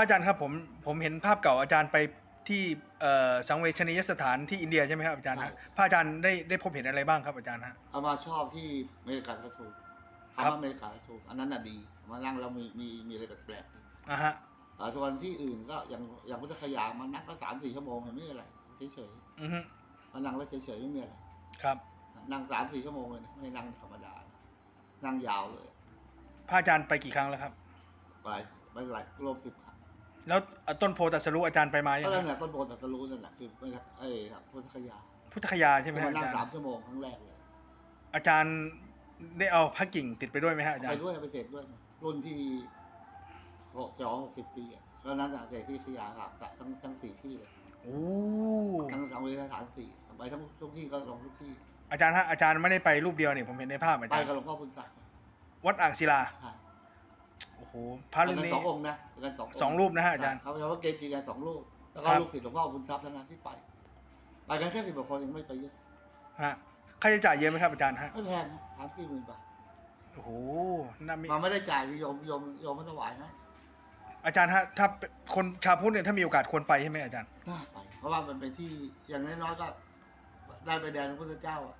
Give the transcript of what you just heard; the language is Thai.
ระอาจารย์ครับผมผมเห็นภาพเก่าอาจารย์ไปที่เอ่อสังเวชนียสถานที่อินเดียใช่ไหมครับอาจารย์ฮะพระอาจารย์ได้ได้พบเห็นอะไรบ้างครับอาจารย์ฮะเอามาชอบที่อเมริกันก็ถูกครับคำว่าอเมริกันก็ถูกอันนั้นน่ะดีมานั่งแล้วมีมีมีอะไรแปลกอะฮะๆแต่ส่วนที่อื่นก็อย่างอย่างพุทธคยามันนั่งก็สามสี่ชั่วโมงเห็นไม่มีอะไรเฉยอือฮึๆมานั่งแล้วเฉยๆไม่มีอะไรครับ นั่งสามสี่ชั่วโมงเลยนะไม่นั่งธรรมดานะนั่งยาวเลยพระอาจารย์ไปกี่ครั้งแล้วครับหลายไปหลายรวมสิบครั้ง แล้วเอ่อต้นโพธิ์ตรัสรู้อาจารย์ไปมายัก็งนั่นแหฮะละต้นโพธิ์ตรัสรู้นั่นแหละคือไม่ใช่เอ้ยครับพุทธคยาพุทธคยาใช่ไหมที่ฮะมานั่อางจารสามย์ชั่วโมงครั้งแรกเลยอาจารย์ได้เอาพระกิ่งติดไปด้วยไหมฮะอาจารไปย์ด้วยไปเสร็จด้วยนะรุ่นที่หกสองหกสิบปีอะแล้วนั้นจากเสร็จที่ขยาครับทั้งทั้งสี่ที่เลยโอ้ทั้งทางเวทฐานสี่ไปทั้งทุกที่ก็ลงทุกที่ อาจารย์ฮะอาจารย์ไม่ได้ไปรูปเดียวนี่ผมเห็นในภาพอาไปจารย์กับหลวงพ่อบุญศักดิ์วัดอ่างศิลา ใช่ โอ้โหพระไปรุ่นกันนี้สององค์นะไปกันสองสองรูปนะฮะอาจารย์เขาเรียกว่าเกจิกันสองรูปแล้วก็ครับลูกศิษย์หลวงพ่อบุญทรัพย์ทั้งนั้นที่ไป ไปกันแค่สิบกว่าคนยังไม่ไปเยอะฮะค่าใช้จ่ายเยอะไหมครับอาจารย์ฮะไม่แพงนะสามสี่หมื่นบาทโอ้โหน่ามีมาไม่ได้จ่ายโยมโยมโยมมาถวายให้อาจารย์ฮะถ้าคนชาวพุทธเนี่ยถ้ามีโอกาสควรไปใช่ไหมอาจารย์น่าไปเพราะว่ามันเป็นที่อย่างน้อยๆก็ได้ไปแดนพระพุทธเจ้าอะ